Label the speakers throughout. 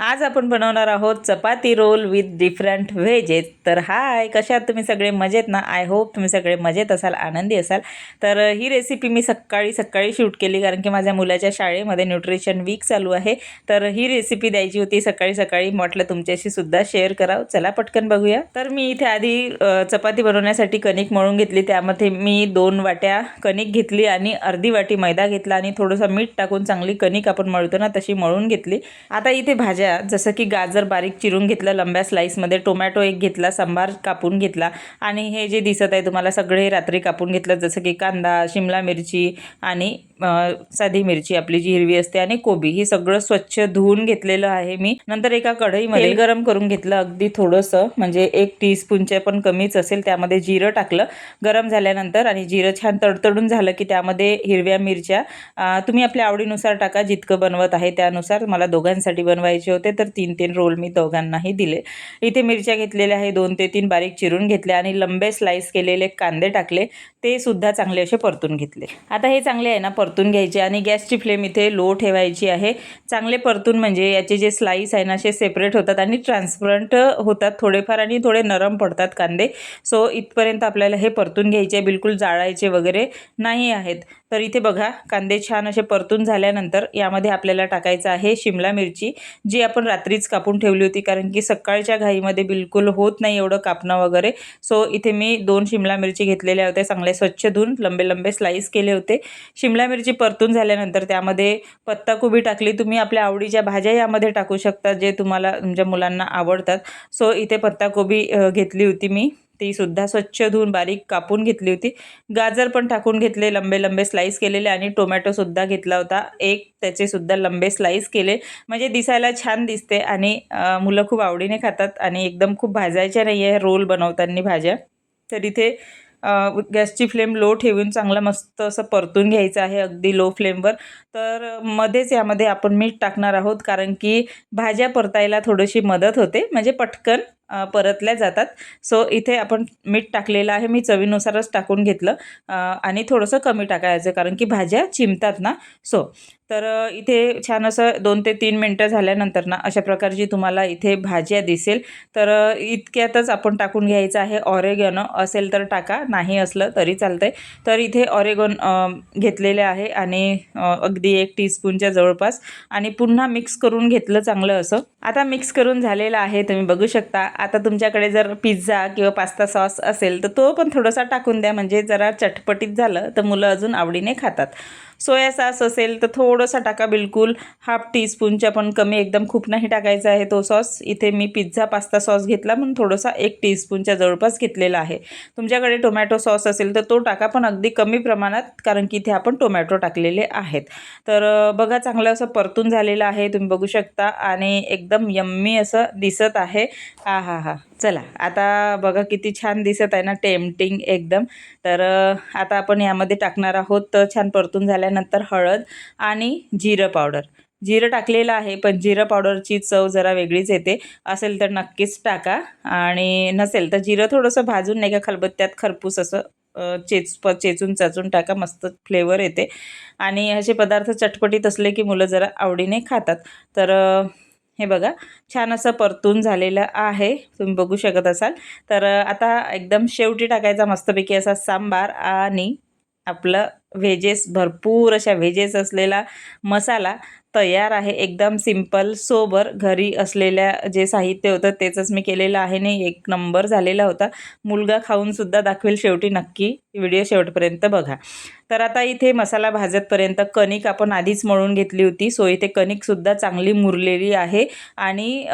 Speaker 1: आज आपण बनवणार आहोत chapati roll with different veggies तर हाय कशात तुम्ही? सगळे मजेत ना? आय होप तुम्ही सगळे मजेत असाल आनंदी असाल. तर ही रेसिपी मी सकाळी सकाळी शूट केली कारण की माझ्या मुलाच्या शाळेमध्ये न्यूट्रिशन वीक चालू आहे. तर ही रेसिपी द्यायची होती सकाळी सकाळी. म्हटलं तुमच्याशी सुद्धा शेअर करावं. चला पटकन बघूया. तर मी इथे आधी चपाती बनवण्यासाठी कणिक मळून घेतली. त्यामध्ये मी दोन वाट्या कणिक घेतली आणि अर्धी वाटी मैदा घेतला आणि थोडंसं मीठ टाकून चांगली कणिक आपण मळतो ना तशी मळून घेतली. आता इथे भाज्या जसं की गाजर बारीक चिरून घेतलं लंब्या स्लाईसमध्ये. टोमॅटो एक घेतला सांबार कापून घेतला. आणि हे जे दिसत आहे तुम्हाला सगळे रात्री कापून घेतलं. जसं की कांदा शिमला मिरची आणि साधी मिरची आपली जी हिरवी असते आणि कोबी ही सगळं स्वच्छ धुवून घेतलेलं आहे मी. नंतर एका कढईमध्ये गरम करून घेतलं अगदी थोडंसं म्हणजे एक टीस्पूनच्या पण कमीच असेल त्यामध्ये जिरं टाकलं. गरम झाल्यानंतर आणि जिरं छान तडतडून झालं की त्यामध्ये हिरव्या मिरच्या तुम्ही आपल्या आवडीनुसार टाका जितकं बनवत आहे त्यानुसार. मला दोघांसाठी बनवायचे होते तर तीन तीन रोल मी दोघांनाही दिले. इथे मिरच्या घेतलेल्या आहे दोन ते तीन बारीक चिरून घेतल्या आणि लंबे स्लाईस केलेले कांदे टाकले. ते सुद्धा चांगले असे परतून घेतले. आता हे चांगले आहे ना परतून घ्यायचे आणि गॅसची फ्लेम इथे लो ठेवायची आहे. चांगले परतून म्हणजे याचे जे स्लाईस आहे ना असे सेपरेट होतात आणि ट्रान्सपरंट होतात थोडेफार आणि थोडे नरम पडतात कांदे. सो इथपर्यंत आपल्याला हे परतून घ्यायचे बिलकुल जाळायचे वगैरे नाही आहेत. तर इथे बघा कांदे छान असे परतून झाल्यानंतर यामध्ये आपल्याला टाकायचं आहे शिमला मिरची जी आपण रात्रीच कापून ठेवली होती कारण की सकाळच्या घाईमध्ये बिलकुल होत नाही एवढं कापणं वगैरे. सो इथे मी दोन शिमला मिरची घेतलेल्या होत्या चांगले स्वच्छ धुवून लंबे लंबे स्लाईस केले होते. शिमला मिरची परतून झाल्यानंतर त्यामध्ये पत्ताकोबी टाकली. तुम्ही आपल्या आवडीच्या भाज्या यामध्ये टाकू शकता जे तुम्हाला तुमच्या मुलांना आवडतात. सो इथे पत्ताकोबी घेतली होती मी. ती सुद्धा स्वच्छ धुवून बारीक कापून घेतली होती. गाजर पण टाकून घेतले लंबे लंबे स्लाईस केलेले आणि टोमॅटोसुद्धा घेतला होता. एक त्याचे सुद्धा लंबे स्लाईस केले. म्हणजे दिसायला छान दिसते आणि मुलं खूप आवडीने खातात आणि एकदम खूप भाजायच्या नाही आहे रोल बनवताना भाज्या. तर इथे गॅसची फ्लेम लो ठेवून चांगलं मस्त असं परतून घ्यायचं आहे अगदी लो फ्लेमवर तर मध्येच यामध्ये आपण मीठ टाकणार आहोत कारण की भाज्या परतायला थोडीशी मदत होते. म्हणजे पटकन परतल्या जातात. सो इथे आपण मीठ टाकलेलं आहे. मी चवीनुसारच टाकून घेतलं. आणि थोडंसं कमी टाकायचं कारण की भाज्या चिमतात ना. सो तर इथे छान असं दोन ते तीन मिनटं झाल्यानंतर ना अशा प्रकारची तुम्हाला इथे भाज्या दिसेल. तर इतक्यातच आपण टाकून घ्यायचं आहे. ऑरेगॉन असेल तर टाका. नाही असलं तरी चालतं आहे तर इथे ऑरेगॉन घेतलेले आहे. आणि अगदी एक टीस्पूनच्या जवळपास. आणि पुन्हा मिक्स करून घेतलं चांगलं असं. आता मिक्स करून झालेलं आहे. तुम्ही बघू शकता. आता तुमच्याकडे जर पिझ्झा किंवा पास्ता सॉस असेल तर तो पण थोडासा टाकून द्या. म्हणजे जरा चटपटीत झालं तर मुलं अजून आवडीने खातात. सोया सॉस असेल तर थोडंसा टाका बिलकुल. हाफ टीस्पूनच्या पण कमी एकदम खूप नाही टाकायचा आहे तो सॉस. इथे मी पिझ्झा पास्ता सॉस घेतला म्हणून थोडासा एक टीस्पूनच्या जवळपास घेतलेला आहे. तुमच्याकडे टोमॅटो सॉस असेल तर तो टाका पण अगदी कमी प्रमाणात कारण की इथे आपण टोमॅटो टाकलेले आहेत. तर बघा चांगलं असं परतून झालेलं आहे तुम्ही बघू शकता. आणि एकदम यम्मी असं दिसत आहे. हा हा हा. चला आता बघा किती छान दिसत आहे ना टेम्पटिंग एकदम. तर आता आपण यामध्ये टाकणार आहोत तर छान परतून झाल्यानंतर हळद आणि जिरं पावडर. जिरं टाकलेलं आहे पण जिरं पावडरची चव जरा वेगळीच येते. असेल तर नक्कीच टाका. आणि नसेल तर जिरं थोडंसं भाजून नाही का खलबत्त्यात खरपूस असं चेच प चेचून चाचून टाका मस्त फ्लेवर येते. आणि असे पदार्थ चटपटीत असले की मुलं जरा आवडीने खातात. तर हे बघा छान असं परतून झालेलं आहे. तुम्ही बघू शकत असाल. तर आता एकदम शेवटी टाकायचा मस्तपैकी असा सांबार आणि आपलं व्हेजेस भरपूर अशा व्हेजेस असलेला मसाला. तयार आहे. एकदम सिंपल सोबर घरी असलेल्या जे साहित्य होतं तेचंच मी केलेलं आहे. नाही एक नंबर झालेला होता. मुलगा खाऊनसुद्धा दाखवेल शेवटी नक्की. व्हिडिओ शेवटपर्यंत बघा. तर आता इथे मसाला भाजतपर्यंत कणिक आपण आधीच मळून घेतली होती. सो इथे कणिकसुद्धा चांगली मुरलेली आहे. आणि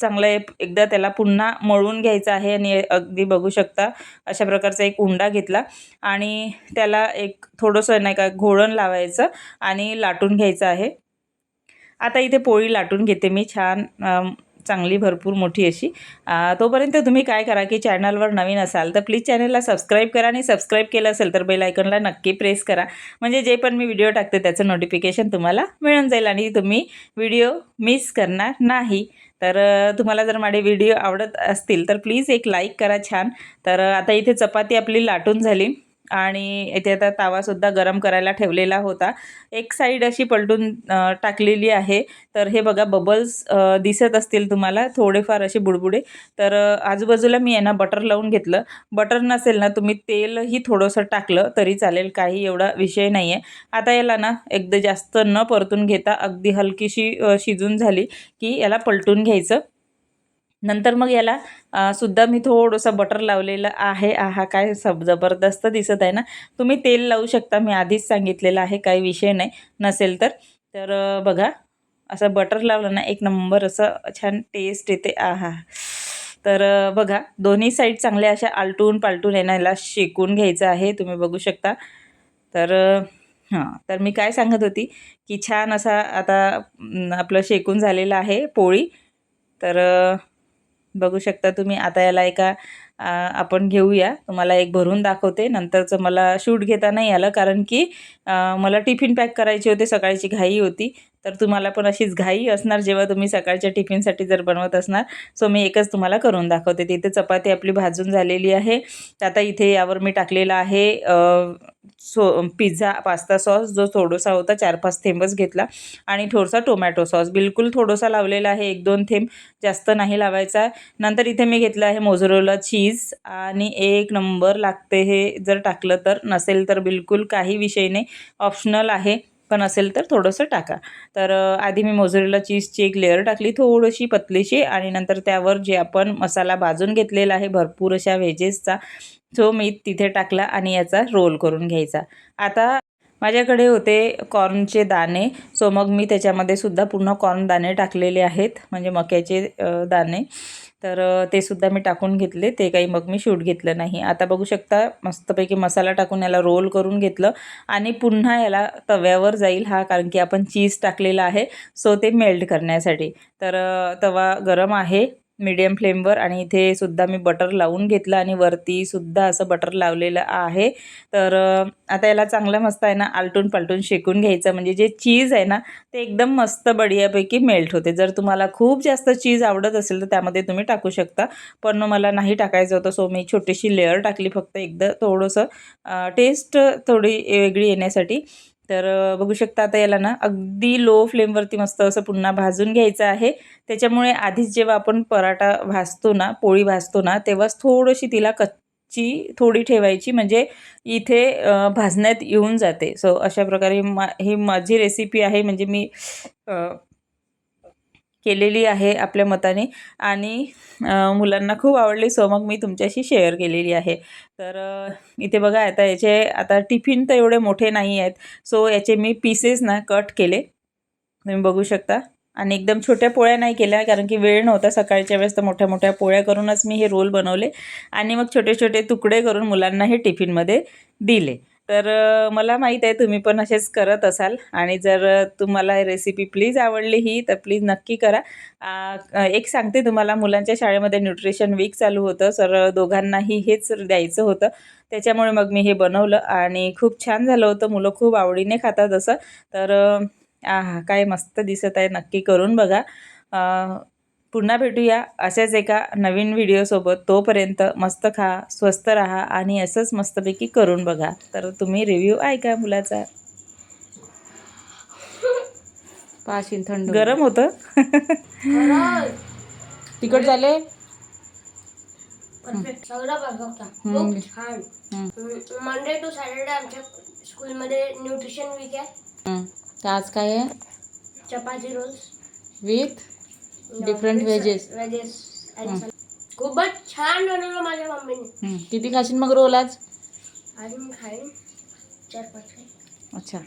Speaker 1: चांगलं एकदा त्याला पुन्हा मळून घ्यायचं आहे आणि अगदी बघू शकता अशा प्रकारचा एक उंडा घेतला. आणि त्याला एक थोडंसं नाही का घोळण लावायचं आणि लाटून घ्यायचं आहे. आता इथे पोळी लाटून घेते मी. छान चांगली भरपूर मोठी अशी. तोपर्यंत तुम्ही काय करा की चॅनलवर नवीन असाल तर प्लीज चॅनलला सबस्क्राईब करा आणि सबस्क्राईब केलं असेल तर बेल आयकॉनला नक्की प्रेस करा. म्हणजे जे पण मी व्हिडिओ टाकते त्याचं नोटिफिकेशन तुम्हाला मिळून जाईल आणि तुम्ही व्हिडिओ मिस करणार नाही. तर तुम्हाला जर माझे व्हिडिओ आवडत असतील तर प्लीज एक लाईक करा छान. तर आता इथे चपाती आपली लाटून झाली. आणि इथे आता तावासुद्धा गरम करायला ठेवलेला होता. एक साईड अशी पलटून टाकलेली आहे. तर हे बघा बबल्स दिसत असतील तुम्हाला थोडेफार असे बुडबुडे. तर आजूबाजूला मी आहे ना बटर लावून घेतलं. बटर नसेल ना तुम्ही तेलही थोडंसं टाकलं तरी चालेल काही एवढा विषय नाही आहे आता याला ना एकदा जास्त न परतून घेता अगदी हलकीशी शिजून झाली की याला पलटून घ्यायचं. नंतर मग याला सुद्धा मी थोडंसं बटर लावलेलं आहे. आहा काय सब जबरदस्त दिसत आहे ना? तुम्ही तेल लावू शकता. मी आधीच सांगितलेलं आहे काही विषय नाही. नसेल तर. तर बघा असं बटर लावलं ना एक नंबर असं छान टेस्ट येते. आहा. तर बघा दोन्ही साईड चांगल्या अशा आलटून पालटून येण्याला शेकून घ्यायचं आहे. तुम्ही बघू शकता. तर हां. तर मी काय सांगत होती की छान असा आता आपलं शेकून झालेलं आहे पोळी. तर बघू शकता तुम्ही. आता याला एका आपण घेऊया. तुम्हाला एक भरून दाखवते. नंतरचं मला शूट घेता नाही आलं कारण की मला टिफिन पॅक करायची होते. सकाळची घाई होती. तर तुम्हाला पण अशीच घाई असणार जेव्हा तुम्ही सकाळच्या टिफिनसाठी जर बनवत असणार. सो मी एकच तुम्हाला करून दाखवते. तिथे चपाती आपली भाजून झालेली आहे. आता इथे यावर मी टाकलेला आहे सो पिझ्झा पास्ता सॉस जो थोडासा होता चार पाच थेंबच घेतला. आणि थोडासा टोमॅटो सॉस. बिलकुल थोडासा लावलेला आहे एक दोन थेंब जास्त नाही लावायचा. नंतर इथे मी घेतलं आहे मोझरोला चीज. आणि एक नंबर लागते हे जर टाकलं तर. नसेल तर बिलकुल काही विषय नाही. ऑप्शनल आहे. पण असेल तर थोडंसं टाका. तर आधी मी मोझरेला चीजची एक लेअर टाकली थोडीशी पतलीशी आणि नंतर त्यावर जे आपण मसाला भाजून घेतलेला आहे भरपूर अशा व्हेजेसचा तो मी तिथे टाकला आणि याचा रोल करून घ्यायचा. आता माझ्याकडे होते कॉर्नचे दाणे. सो मग मी त्याच्यामध्ये सुद्धा पूर्ण कॉर्न दाणे टाकलेले आहेत म्हणजे मक्याचे दाणे. तर ते सुद्धा मी टाकून घेतले. ते काही मग मी शूट घेतलं नाही. आता बघू शकता मस्तपैकी मसाला टाकून याला रोल करून घेतलं आणि पुन्हा याला तव्यावर जाईल हा कारण की आपण चीज टाकलेला आहे सो ते मेल्ट करण्यासाठी. तर तवा गरम आहे. मीडियम फ्लेमवर आणि इथे सुद्धा मी बटर लावून घेतलं आणि वरती सुद्धा असं बटर लावलेलं आहे. तर आता याला चांगलं मस्त आहे ना आलटून पालटून शेकून घ्यायचं. म्हणजे जे चीज आहे ना ते एकदम मस्त बढियापैकी मेल्ट होते. जर तुम्हाला खूप जास्त चीज आवडत असेल तर त्यामध्ये तुम्ही टाकू शकता. पण मला नाही टाकायचं होतं सो मी छोटीशी लेअर टाकली फक्त एकदा थोडंसं टेस्ट थोडी वेगळी येण्यासाठी. तर बघू शकता आता याला ना अगदी लो फ्लेमवरती मस्त असं पुन्हा भाजून घ्यायचं आहे. त्याच्यामुळे आधीच जेव्हा आपण पराठा भाजतो ना पोळी भाजतो ना तेव्हाच थोडीशी तिला कच्ची थोडी ठेवायची. म्हणजे इथे भाजण्यात येऊन जाते. सो अशा प्रकारे मा ही माझी रेसिपी आहे. म्हणजे मी केलेली आहे आपल्या मताने. आणि मुलांना खूप आवडली सो मग मी तुमच्याशी शेअर केलेली आहे. तर इथे बघा आता याचे आता टिफिन तर एवढे मोठे नाही आहेत. सो याचे मी पीसेस ना कट केले. तुम्ही बघू शकता. आणि एकदम छोट्या पोळ्या नाही केल्या कारण की वेळ नव्हता. सकाळच्या वेळेस तर मोठ्या मोठ्या पोळ्या करूनच मी हे रोल बनवले. आणि मग छोटे छोटे तुकडे करून मुलांना हे टिफिनमध्ये दिले. तर मला माहीत आहे तुम्ही पण असेच करत असाल आणि जर तुम्हाला रेसिपी प्लीज आवडली ही तर प्लीज नक्की करा. आ, एक सांगते तुम्हाला मुलांच्या शाळेमध्ये न्यूट्रिशन वीक चालू होतं सर दोघांनाही हेच द्यायचं होतं. त्याच्यामुळे मग मी हे बनवलं आणि खूप छान झालं होतं. मुलं खूप आवडीने खातात असं. तर आ आहा काय मस्त दिसत आहे नक्की करून बघा. पुन्हा भेटूया अशाच एका नवीन व्हिडिओसोबत. तोपर्यंत मस्त खा स्वस्त राहा आणि असंच मस्तपैकी करून बघा. तर तुम्ही रिव्ह्यू ऐका मुलाचा.
Speaker 2: पाशील थंड
Speaker 1: गरम होतं? तिखट झाले.
Speaker 3: मंडे टू सॅटर्डे आमच्या स्कूलमध्ये न्यूट्रिशन वीक आहे.
Speaker 2: हं. आज काय आहे?
Speaker 3: Chapati rolls.
Speaker 2: With Different veggies.
Speaker 3: Wedges खूपच छान बनवलं माझ्या मम्मीने.
Speaker 2: किती खाशील मग रोल
Speaker 3: आज? मी खाईन. चार पाच खाईन.
Speaker 2: अच्छा.